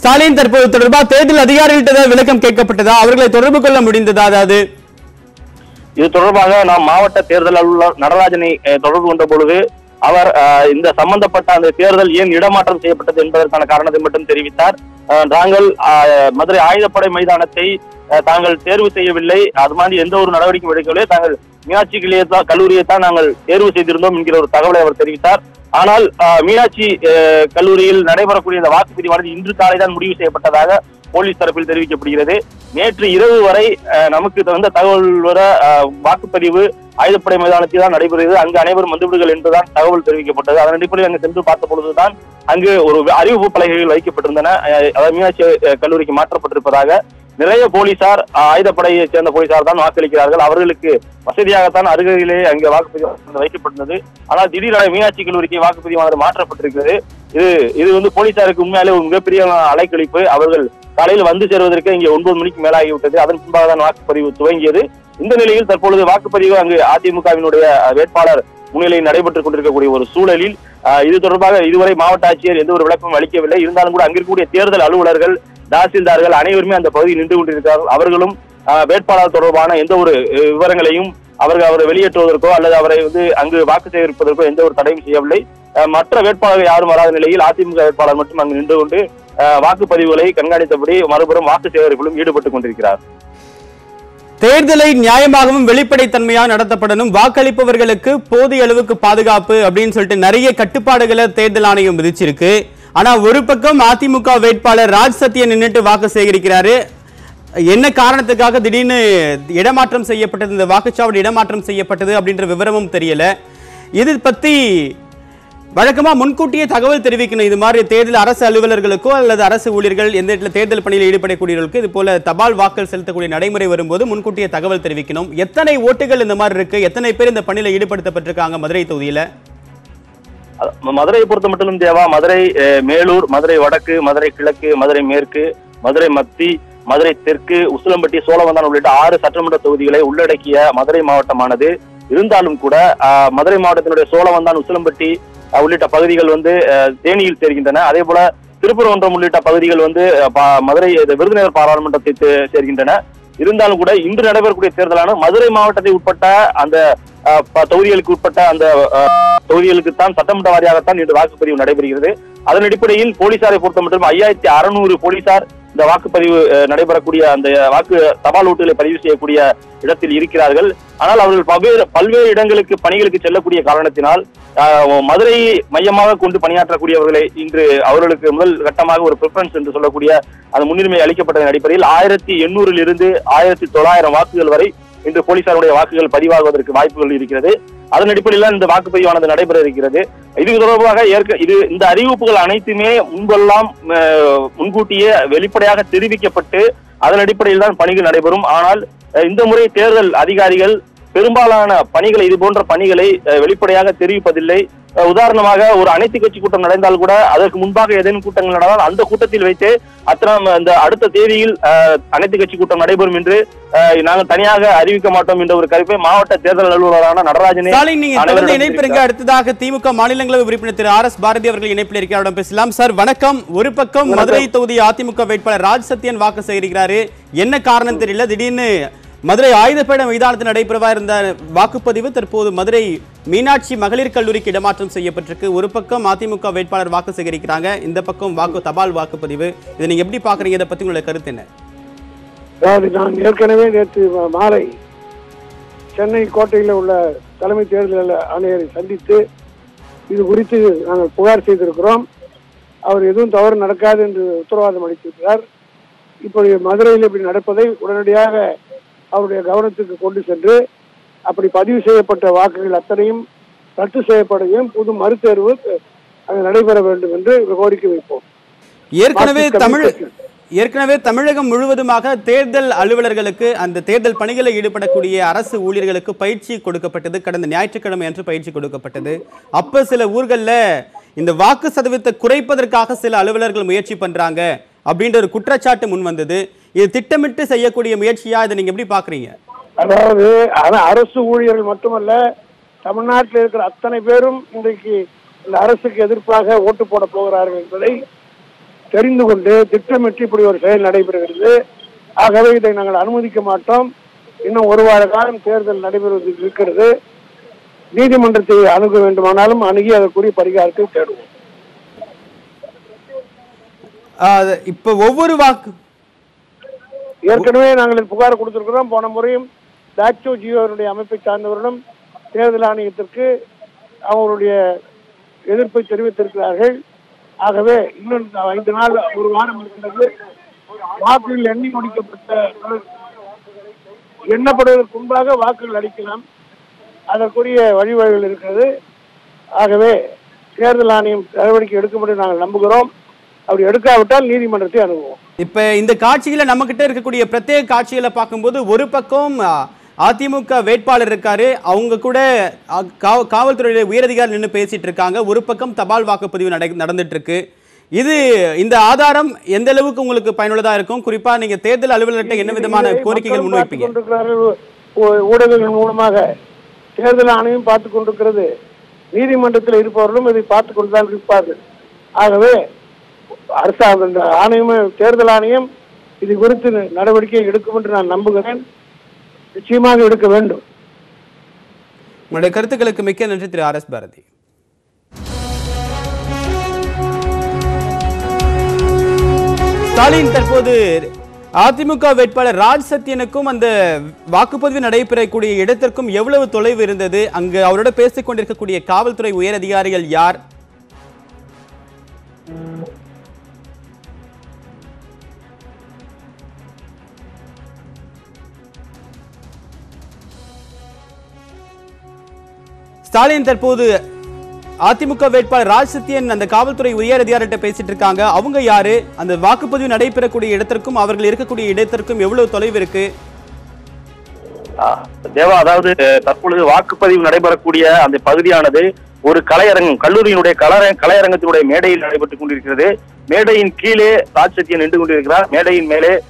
ஸ்டாலின் தற்போது தொடர்பாக தேர்தல் அதிகாரிகளிட்ட விளக்கம் கேட்கப்பட்டதா? அவர்களை தொடர்பு கொள்ள முடிந்ததா? அதாவது இது தொடர்பாக நாம் மாவட்ட தேர்தல் அலுவலர் நடராஜனை தொடர்பு கொண்ட பொழுது அவர் இந்த சம்பந்தப்பட்ட அந்த தேர்தல் ஏன் இடமாற்றம் செய்யப்பட்டது என்பதற்கான காரணத்தை மட்டும் தெரிவித்தார். நாங்கள் மதுரை ஆயுதப்படை மைதானத்தை தாங்கள் தேர்வு செய்யவில்லை. அது மாதிரி எந்த ஒரு நடவடிக்கையும் எடுக்கவில்லை. தாங்கள் மீனாட்சி தான் கல்லூரியை தான் நாங்கள் தேர்வு செய்திருந்தோம் என்கிற ஒரு தகவலை அவர் தெரிவித்தார். ஆனால் மீனாட்சி கல்லூரியில் நடைபெறக்கூடிய இந்த வாக்குப்பதிவானது இன்று காலை தான் முடிவு செய்யப்பட்டதாக போலீஸ் தரப்பில் தெரிவிக்கப்படுகிறது. நேற்று இரவு வரை நமக்கு தகுந்த தகவல் வர வாக்குப்பதிவு ஆயுதப்படை மைதானத்தில் தான் நடைபெறுகிறது. அங்கு அனைவரும் வந்துவிடுங்கள் என்றுதான் தகவல் தெரிவிக்கப்பட்டது. அதன் அடிப்படையில் அங்கு சென்று பார்த்த பொழுதுதான் அங்கு ஒரு அறிவிப்பு பலகைகள் வைக்கப்பட்டிருந்தன. அதாவது மீனாட்சி கல்லூரிக்கு மாற்றப்பட்டிருப்பதாக நிறைய போலீசார் ஆயுதப்படையைச் ஆயுதப்படையை சேர்ந்த போலீசார் தான் வாக்களிக்கிறார்கள். அவர்களுக்கு வசதியாகத்தான் அருகிலே அங்கே வாக்குப்பதிவு வைக்கப்பட்டிருந்தது. ஆனால் திடீரென மீனாட்சி கல்லூரிக்கு வாக்குப்பதிவானது மாற்றப்பட்டிருக்கிறது. இது இது வந்து போலீசாருக்கு உண்மையாலே ஒரு மிகப்பெரிய அலைக்கழிப்பு. அவர்கள் காலையில் வந்து சேருவதற்கு இங்கே ஒன்பது மணிக்கு மேலாகிவிட்டது. அதன் பின்பாக தான் வாக்குப்பதிவு துவங்கியது. இந்த நிலையில் தற்பொழுது வாக்குப்பதிவு அங்கு அதிமுகவினுடைய வேட்பாளர் முன்னிலையில் நடைபெற்றுக் கொண்டிருக்கக்கூடிய ஒரு சூழலில் இது தொடர்பாக இதுவரை மாவட்ட ஆட்சியர் எந்த ஒரு விளக்கமும் அளிக்கவில்லை. இருந்தாலும் கூட அங்கிருக்கக்கூடிய தேர்தல் அலுவலர்கள் தாசில்தார்கள் அனைவருமே அந்த பகுதியில் நின்று கொண்டிருக்கிறார்கள். அவர்களும் வேட்பாளர் தொடர்பான எந்த ஒரு விவரங்களையும் அவர்கள் அவரை வெளியேற்றுவதற்கோ அல்லது அவரை வந்து அங்கு வாக்கு சேகரிப்பதற்கோ எந்த ஒரு தடையும் செய்யவில்லை. மற்ற வேட்பாளர்கள் யாரும் வராத நிலையில் அதிமுக வேட்பாளர் மட்டும் அங்கு நின்று கொண்டு அஹ், வாக்குப்பதிவுகளை கண்காணித்தபடி மறுபுறம் வாக்கு சேகரிப்பிலும் ஈடுபட்டுக் கொண்டிருக்கிறார். தேர்தலை நியாயமாகவும் வெளிப்படைத்தன்மையாக நடத்தப்படணும். வாக்களிப்பவர்களுக்கு போதிய அளவுக்கு பாதுகாப்பு அப்படின்னு சொல்லிட்டு நிறைய கட்டுப்பாடுகளை தேர்தல் ஆணையம் விதிச்சிருக்கு. ஆனா ஒரு பக்கம் அதிமுக வேட்பாளர் ராஜ் சத்யன் நின்றுட்டு வாக்கு சேகரிக்கிறாரு. என்ன காரணத்துக்காக திடீர்னு இடமாற்றம் செய்யப்பட்டது? இந்த வாக்குச்சாவடி இடமாற்றம் செய்யப்பட்டது அப்படின்ற விவரமும் தெரியல. இது பத்தி வழக்கமாக முன்கூட்டியே தகவல் தெரிவிக்கணும். இது மாதிரி தேர்தல் அரசு அலுவலர்களுக்கோ அல்லது அரசு ஊழியர்கள் எந்த இடத்துல தேர்தல் பணியில் ஈடுபடக்கூடியவர்களுக்கு இது போல தபால் வாக்கள் செலுத்தக்கூடிய நடைமுறை வரும்போது முன்கூட்டியே தகவல் தெரிவிக்கணும். எத்தனை ஓட்டுகள் இந்த மாதிரி இருக்கு? எத்தனை பேர் இந்த பணியில் ஈடுபடுத்தப்பட்டிருக்காங்க மதுரை தொகுதியில்? மதுரையை பொறுத்த மட்டும் தேவா மதுரை மேலூர் மதுரை வடக்கு மதுரை கிழக்கு மதுரை மேற்கு மதுரை மத்தி மதுரை தெற்கு உசிலம்பட்டி சோழவந்தான் உள்ளிட்ட ஆறு சட்டமன்ற தொகுதிகளை உள்ளடக்கிய மதுரை மாவட்டமானது. இருந்தாலும் கூட மதுரை மாவட்டத்தினுடைய சோழவந்தான் உசிலம்பட்டி உள்ளிட்ட பகுதிகள் வந்து தேனியில் சேர்கின்றன அதே போல திருப்பரங்குன்றம் உள்ளிட்ட பகுதிகள் வந்து பா- மதுரை விருதுநகர் பாராளுமன்றத்தை சேர்கின்றன. இருந்தாலும் கூட இன்று நடைபெறக்கூடிய தேர்தலான மதுரை மாவட்டத்தை உட்பட்ட அந்த தொகுதிகளுக்கு உட்பட்ட அந்த தொகுதிகளுக்கு தான் சட்டமன்ற வாரியாகத்தான் இன்று வாக்குப்பதிவு நடைபெறுகிறது. அதன் அடிப்படையில் போலீசாரை பொறுத்த மட்டும் ஐயாயிரத்தி அறுநூறு போலீசார் இந்த வாக்குப்பதிவு நடைபெறக்கூடிய அந்த வாக்கு தபால் ஓட்டுகளை பதிவு செய்யக்கூடிய இடத்தில் இருக்கிறார்கள். ஆனால் அவர்கள் பல்வேறு பல்வேறு இடங்களுக்கு பணிகளுக்கு செல்லக்கூடிய காரணத்தினால் மதுரையை மதுரை மையமாக கொண்டு பணியாற்றக்கூடியவர்களை இன்று அவர்களுக்கு முதல் கட்டமாக ஒரு ப்ரிஃபரன்ஸ் என்று சொல்லக்கூடிய அந்த முன்னுரிமை அளிக்கப்பட்டதன் அடிப்படையில் ஆயிரத்தி எண்ணூறில் இருந்து ஆயிரத்தி தொள்ளாயிரம் வாக்குகள் வரை இன்று போலீசாருடைய வாக்குகள் பதிவாகுவதற்கு வாய்ப்புகள் இருக்கிறது. அதன் அடிப்படையில் இந்த வாக்குப்பதிவானது நடைபெற இருக்கிறது. இது தொடர்பாக ஏற்க இது இந்த அறிவிப்புகள் அனைத்துமே முன்பெல்லாம் முன்கூட்டியே வெளிப்படையாக தெரிவிக்கப்பட்டு அதன் அடிப்படையில் தான் பணிகள் நடைபெறும். ஆனால் இந்த முறை தேர்தல் அதிகாரிகள் பெரும்பாலான பணிகளை இது போன்ற பணிகளை வெளிப்படையாக தெரிவிப்பதில்லை. உதாரணமாக ஒரு அனைத்து கட்சி கூட்டம் நடந்தால் கூட அதற்கு முன்பாக ஏதேனும் கூட்டங்கள் நடந்தால் அந்த கூட்டத்தில் வைத்து அத்தனை இந்த அடுத்த தேதியில் அனைத்து கட்சி கூட்டம் நடைபெறும் என்று நாங்கள் தனியாக அறிவிக்க மாட்டோம் என்ற ஒரு கருப்பை மாவட்ட தேர்தல் அலுவலரான நடராஜனே ஸ்டாலின் நீங்க தொடர்ந்து அனைவரிடம் இணைப்பு இருக்க அடுத்ததாக திமுக மாநிலங்களவை உறுப்பினர் திரு ஆர் எஸ் பாரதி அவர்கள் இணைப்பில் இருக்கிறாரிடம் பேசலாம். சார் வணக்கம். ஒரு பக்கம் மதுரை தொகுதி அதிமுக வேட்பாளர் ராஜ் சத்யன் வாக்கு சேகரிக்கிறாரு. என்ன காரணம் தெரியல? திடீர்னு மதுரை ஆயுதப்பேட மைதானத்தில் நடைபெறவா இருந்த வாக்குப்பதிவு தற்போது மதுரை மீனாட்சி மகளிர் கல்லூரிக்கு இடமாற்றம் செய்யப்பட்டிருக்கு. ஒரு பக்கம் அதிமுக வேட்பாளர் வாக்கு சேகரிக்கிறாங்க. இந்த பக்கம் வாக்கு தபால் வாக்குப்பதிவு. இதை நீங்க எப்படி பாக்குறீங்க இதை பத்தி உங்களுடைய கருத்து என்ன? அதாவது நான் ஏற்கனவே நேற்று மாலை சென்னை கோட்டையில் உள்ள தலைமை தேர்தல் ஆணையரை சந்தித்து இது குறித்து நாங்கள் புகார் செய்திருக்கிறோம். அவர் எதுவும் தவறு நடக்காது என்று உத்தரவாதம் அளித்திருக்கிறார். இப்படி மதுரையில் இப்படி நடப்பதை உடனடியாக அவருடைய கவனத்துக்கு கொண்டு சென்று அப்படி பதிவு செய்யப்பட்ட வாக்குகள் அத்தனையும் ரத்து செய்யப்படையும் புது மறுதேர்வு அங்கு நடைபெற வேண்டும் என்று கோரிக்கை வைப்போம். ஏற்கனவே தமிழ் ஏற்கனவே தமிழகம் முழுவதுமாக தேர்தல் அலுவலர்களுக்கு அந்த தேர்தல் பணிகளில் ஈடுபடக்கூடிய அரசு ஊழியர்களுக்கு பயிற்சி கொடுக்கப்பட்டது. கடந்த ஞாயிற்றுக்கிழமை அன்று பயிற்சி கொடுக்கப்பட்டது. அப்ப சில ஊர்களில் இந்த வாக்கு சதவீதத்தை குறைப்பதற்காக சில அலுவலர்கள் முயற்சி பண்றாங்க. அப்படின்ற ஒரு குற்றச்சாட்டு முன் வந்தது. இது திட்டமிட்டு செய்யக்கூடிய முயற்சியா? இதை நீங்க எப்படி பாக்குறீங்க அதாவது அர- அரசு ஊழியர்கள் மட்டுமல்ல தமிழ்நாட்டில் இருக்கிற அத்தனை பேரும் இன்றைக்கு இந்த அரசுக்கு எதிர்ப்பாக ஓட்டு போட போகிறார்கள் என்பதை தெரிந்து கொண்டு திட்டமிட்டு இப்படி ஒரு செயல் நடைபெறுகிறது. ஆகவே இதை நாங்கள் அனுமதிக்க மாட்டோம். இன்னும் ஒரு வார காலம் தேர்தல் நடைபெறுவது இருக்கிறது. நீதிமன்றத்தை அணுக வேண்டுமானாலும் அணுகி அதற்குரிய பரிகாரத்தை தேடுவோம். இப்ப ஒவ்வொரு வாக்கு ஏற்கனவே நாங்கள் புகார் கொடுத்திருக்கிறோம். போன முறையும் டாக்டோ ஜியோனுடைய அமைப்பை சார்ந்தவர்களும் தேர்தல் ஆணையத்திற்கு அவருடைய எதிர்ப்பை தெரிவித்திருக்கிறார்கள். ஆகவே இன்னும் ஐந்து நாள் ஒரு வாரம் இருக்கிறது. வாக்குகள் எண்ணி முடிக்கப்பட்ட எண்ணப்படுவதற்கு முன்பாக வாக்குகள் அளிக்கலாம். அதற்குரிய வழிவகைகள் இருக்கிறது. ஆகவே தேர்தல் ஆணையம் நடவடிக்கை எடுக்கும் நாங்கள் நம்புகிறோம். அப்படி எடுக்காவிட்டால் நீதிமன்றத்தை அணுகுவோம். இப்ப இந்த காட்சியில நம்ம கிட்ட இருக்கக்கூடிய பிரத்யேக காட்சிகளை பார்க்கும்போது ஒரு பக்கம் அதிமுக வேட்பாளர் இருக்காரு. அவங்க கூட காவல்துறையில உயரதிகாரி நின்று பேசிட்டு இருக்காங்க. ஒரு பக்கம் தபால் வாக்குப்பதிவு நட நடந்துட்டு இருக்கு இது இந்த ஆதாரம் எந்த அளவுக்கு உங்களுக்கு பயனுள்ளதா இருக்கும்? குறிப்பா நீங்க தேர்தல் அலுவலர்கிட்ட என்ன விதமான கோரிக்கைகள் முன்வைப்பீங்க? ஊடகங்கள் மூலமாக தேர்தல் ஆணையம் பார்த்துக் கொண்டிருக்கிறது. நீதிமன்றத்தில் இருப்பவர்களும் இதை பார்த்துக் கொண்டுதான் இருப்பார்கள். ஆகவே அரசாங்கம் இந்த ஆணையமும் தேர்தல் ஆணையம் இது குறித்து நடவடிக்கை எடுக்கும் என்று நான் நம்புகிறேன். நிச்சயமாக எடுக்க வேண்டும். உங்களுடைய கருத்துக்களுக்கு மிக்க நன்றி திரு ஆர் எஸ் பாரதி. ஸ்டாலின் தற்போது அதிமுக வேட்பாளர் ராஜ் சத்யனுக்கும் அந்த வாக்குப்பதிவு நடைபெறக்கூடிய இடத்திற்கும் எவ்வளவு தொலைவு இருந்தது? அங்கு அவரோட பேசிக் கொண்டிருக்கக்கூடிய காவல்துறை உயர் அதிகாரிகள் யார்? ஸ்டாலின் தற்போது அதிமுக வேட்பாளர் ராஜ் சத்யன் அந்த காவல்துறை உயர் அதிகாரிகிட்ட பேசிட்டு இருக்காங்க. அவங்க யாரு? அந்த வாக்குப்பதிவு நடைபெறக்கூடிய இடத்திற்கும் அவர்கள் இருக்கக்கூடிய இடத்திற்கும் எவ்வளவு தொலைவு இருக்கு? ஆஹ் தேவா அதாவது தற்பொழுது வாக்குப்பதிவு நடைபெறக்கூடிய அந்த பகுதியானது ஒரு கலையரங்கம் கல்லூரியினுடைய கலர கலையரங்கத்தினுடைய மேடையில் நடைபெற்றுக் கொண்டிருக்கிறது. மேடையின் கீழே ராஜ் சத்யன் நின்று கொண்டிருக்கிறார். மேடையின் மேலே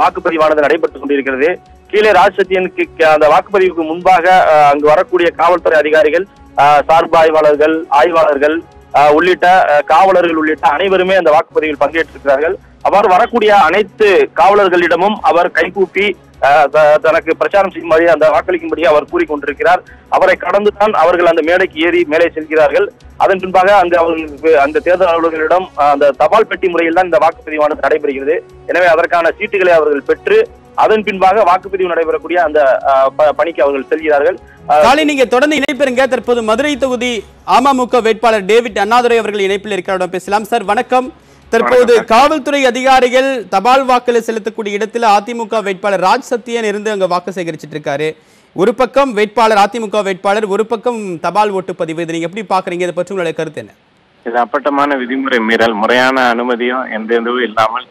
வாக்குப்பதிவானது நடைபெற்றுக் கொண்டிருக்கிறது. கீழே ராஜ் சத்யனுக்கு அந்த வாக்குப்பதிவுக்கு முன்பாக அங்கு வரக்கூடிய காவல்துறை அதிகாரிகள் சார்பு ஆய்வாளர்கள் ஆய்வாளர்கள் உள்ளிட்ட காவலர்கள் உள்ளிட்ட அனைவருமே அந்த வாக்குப்பதிவில் பங்கேற்றிருக்கிறார்கள். அவர் வரக்கூடிய அனைத்து காவலர்களிடமும் அவர் கைகூப்பி தனக்கு பிரச்சாரம் செய்யும்படி அந்த வாக்களிக்கும்படி அவர் கூறிக்கொண்டிருக்கிறார். அவரை கடந்துதான் அவர்கள் அந்த மேடைக்கு ஏறி மேலே செல்கிறார்கள். அதன் பின்பாக அங்கு அவர்களுக்கு அந்த தேர்தல் அலுவலர்களிடம் அந்த தபால் பெட்டி முறையில் தான் இந்த வாக்குப்பதிவானது நடைபெறுகிறது. எனவே அதற்கான சீட்டுகளை அவர்கள் பெற்று அதன் பின்பாக வாக்குப்பதிவு நடைபெறக்கூடிய அந்த ப- பணிக்கு அவர்கள் செல்கிறார்கள். காலை நீங்க தொடர்ந்து இணைப்பெறுங்க தற்போது மதுரை தொகுதி அமமுக வேட்பாளர் டேவிட் அண்ணாதுரை அவர்கள் இணைப்பில் இருக்கிறவரிடம் பேசலாம். சார் வணக்கம். தற்போது காவல்துறை அதிகாரிகள் தபால் வாக்குகளை செலுத்தக்கூடிய இடத்துல அதிமுக வேட்பாளர் ராஜ் சத்யன் இருந்து அங்க வாக்கு சேகரிச்சிட்டு இருக்காரு. ஒரு பக்கம் வேட்பாளர் அதிமுக வேட்பாளர் ஒரு பக்கம் தபால் ஓட்டுப்பதிவு இதை நீங்க எப்படி பாக்குறீங்க இதை பற்றி உங்களுடைய கருத்து என்ன? இது அப்பட்டமான விதிமுறை மீறல் முறையான அனுமதியும் எந்த இதுவும் இல்லாமல்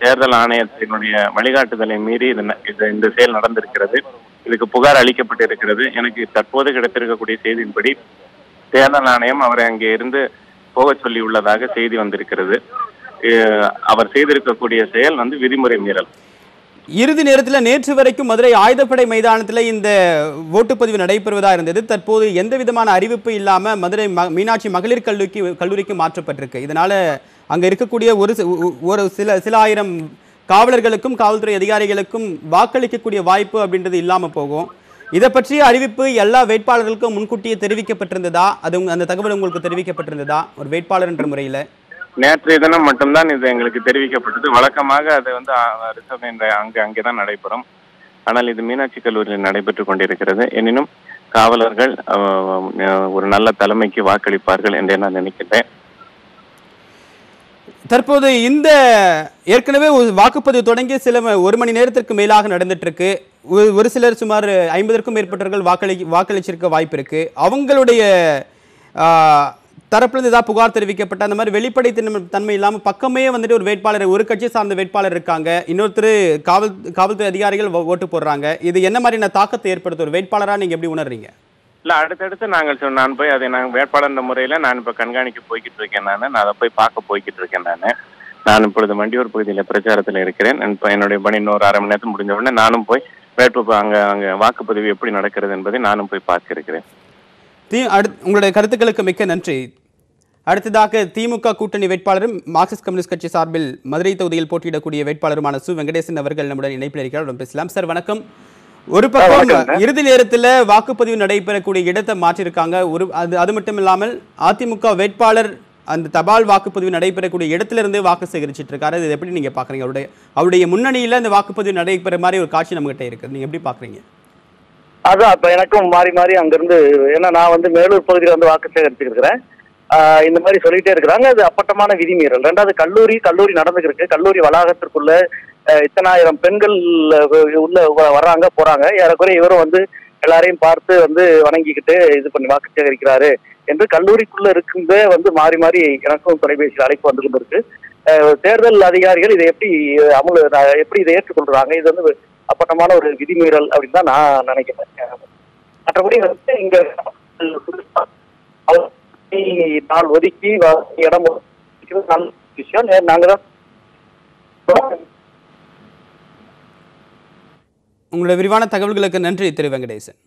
தேர்தல் ஆணையத்தினுடைய வழிகாட்டுதலை மீறி இது இந்த செயல் நடந்திருக்கிறது. இதுக்கு புகார் அளிக்கப்பட்டிருக்கிறது. எனக்கு தற்போது கிடைத்திருக்கக்கூடிய செய்தியின்படி தேர்தல் ஆணையம் அவரை அங்கே இருந்து போகச் சொல்லி உள்ளதாக செய்தி வந்திருக்கிறது. அவர் செய்திருக்கக்கூடிய செயல் வந்து விதிமுறை மீறல். இறுதி நேரத்தில் நேற்று வரைக்கும் மதுரை ஆயுதப்படை மைதானத்தில் இந்த ஓட்டுப்பதிவு நடைபெறுவதா இருந்தது. தற்போது எந்த விதமான அறிவிப்பு இல்லாம மதுரை ம- மீனாட்சி மகளிர் கல்லூரிக்கு கல்லூரிக்கு மாற்றப்பட்டிருக்கு. இதனால அங்க இருக்கக்கூடிய ஒரு ஒரு சில சில ஆயிரம் காவலர்களுக்கும் காவல்துறை அதிகாரிகளுக்கும் வாக்களிக்கக்கூடிய வாய்ப்பு அப்படின்றது இல்லாமல் போகும். இதை பற்றிய அறிவிப்பு எல்லா வேட்பாளர்களுக்கும் முன்கூட்டியே தெரிவிக்கப்பட்டிருந்ததா? அது அந்த தகவல் உங்களுக்கு தெரிவிக்கப்பட்டிருந்ததா? ஒரு வேட்பாளர் என்ற முறையில். நேற்றைய தினம் மட்டும்தான் இது எங்களுக்கு தெரிவிக்கப்பட்டது. வழக்கமாக அது வந்து ரிசர்வ் என்ற அங்கே தான் நடைபெறும். ஆனால் இது மீனாட்சி கல்லூரியில் நடைபெற்று கொண்டிருக்கிறது. எனினும் காவலர்கள் ஒரு நல்ல தலைமைக்கு வாக்களிப்பார்கள் என்றே நான் நினைக்கிறேன் தற்போது இந்த ஏற்கனவே ஒரு வாக்குப்பதிவு தொடங்கி சில ஒரு மணி நேரத்திற்கு மேலாக நடந்துட்டு இருக்கு ஒரு- ஒரு சிலர் சுமார் ஐம்பதற்கும் மேற்பட்டவர்கள் வாக்களி வாக்களிச்சிருக்க வாய்ப்பு இருக்கு அவங்களுடைய தரப்புலேருந்து ஏதாவது புகார் தெரிவிக்கப்பட்ட அந்த மாதிரி வெளிப்படை தன்மை- தன்மை இல்லாமல் பக்கமே வந்துட்டு ஒரு வேட்பாளர் ஒரு கட்சி சார்ந்த வேட்பாளர் இருக்காங்க. இன்னொருத்தர் காவல் காவல்துறை அதிகாரிகள் ஓட்டு போடுறாங்க. இது என்ன மாதிரியான தாக்கத்தை ஏற்படுத்த ஒரு வேட்பாளராக நீங்கள் எப்படி உணர்றீங்க? இல்லை அடுத்தடுத்து நாங்கள் நான் போய் அதை நான் வேட்பாளர் முறையில் நான் இப்போ கண்காணிக்க போய்கிட்டு இருக்கேன் நான். நான் அதை போய் பார்க்க போய்கிட்டு இருக்கேன் நான். நான் இப்பொழுது வண்டியூர் பகுதியில் பிரச்சாரத்தில் இருக்கிறேன். இப்போ என்னுடைய பணி இன்னொரு அரை மணி நேரத்தில் முடிஞ்ச உடனே நானும் போய் வேட்பு அங்கே அங்கே வாக்குப்பதிவு எப்படி நடக்கிறது என்பதை நானும் போய் பார்க்க இருக்கிறேன் தீ அடுத் உங்களுடைய கருத்துக்களுக்கு மிக்க நன்றி. அடுத்ததாக திமுக கூட்டணி வேட்பாளரும் மார்க்சிஸ்ட் கம்யூனிஸ்ட் கட்சி சார்பில் மதுரை தொகுதியில் போட்டியிடக்கூடிய வேட்பாளருமான சு. வெங்கடேசன் அவர்கள் நம்முடன் இணைப்பில் இருக்கிறார் பேசலாம். சார் வணக்கம். ஒரு பக்கம். இறுதி நேரத்தில் வாக்குப்பதிவு நடைபெறக்கூடிய இடத்தை மாற்றிருக்காங்க. ஒரு அது அது மட்டும் இல்லாமல் அதிமுக வேட்பாளர் அந்த தபால் வாக்குப்பதிவு நடைபெறக்கூடிய இடத்துல இருந்து வாக்கு சேகரிச்சிட்டு இருக்காரு. இது எப்படி நீங்க பாக்குறீங்க? அவருடைய அவருடைய முன்னணியில இந்த வாக்குப்பதிவு நடைபெற மாதிரி ஒரு காட்சி நம்மகிட்ட இருக்கு. நீங்க எப்படி பாக்குறீங்க? அதான் இப்ப எனக்கும் மாறி மாறி அங்கிருந்து ஏன்னா நான் வந்து மேலூர் பகுதியில் வந்து வாக்கு சேகரிச்சுருக்கிறேன் இருக்கிறேன் இந்த மாதிரி சொல்லிட்டே இருக்கிறாங்க. அது அப்பட்டமான விதிமீறல். ரெண்டாவது கல்லூரி கல்லூரி நடந்துக்கிருக்கு. கல்லூரி வளாகத்திற்குள்ள இத்தனாயிரம் பெண்கள் உள்ள வ- வர்றாங்க போறாங்க. ஏறக்குறைய இவரும் வந்து எல்லாரையும் பார்த்து வந்து வணங்கிக்கிட்டு இது பண்ணி வாக்கு சேகரிக்கிறாரு என்று கல்லூரிக்குள்ள இருக்கும்போதே வந்து மாறி மாறி எனக்கும் தொலைபேசியில் அழைப்பு வந்து கொண்டிருக்கு. தேர்தல் அதிகாரிகள் இதை எப்படி அமுல் எப்படி இதை ஏற்றுக்கொள்றாங்க? இது வந்து அப்பட்டமான ஒரு விதிமீறல் அப்படின்னு தான் நான் நினைக்கிறேன். மற்றபடி வந்து இங்க நாள் ஒதுக்கி இடம் நல்ல விஷயம். நாங்க தான். உங்களோட விரிவான தகவல்களுக்கு நன்றி திரு வெங்கடேசன்.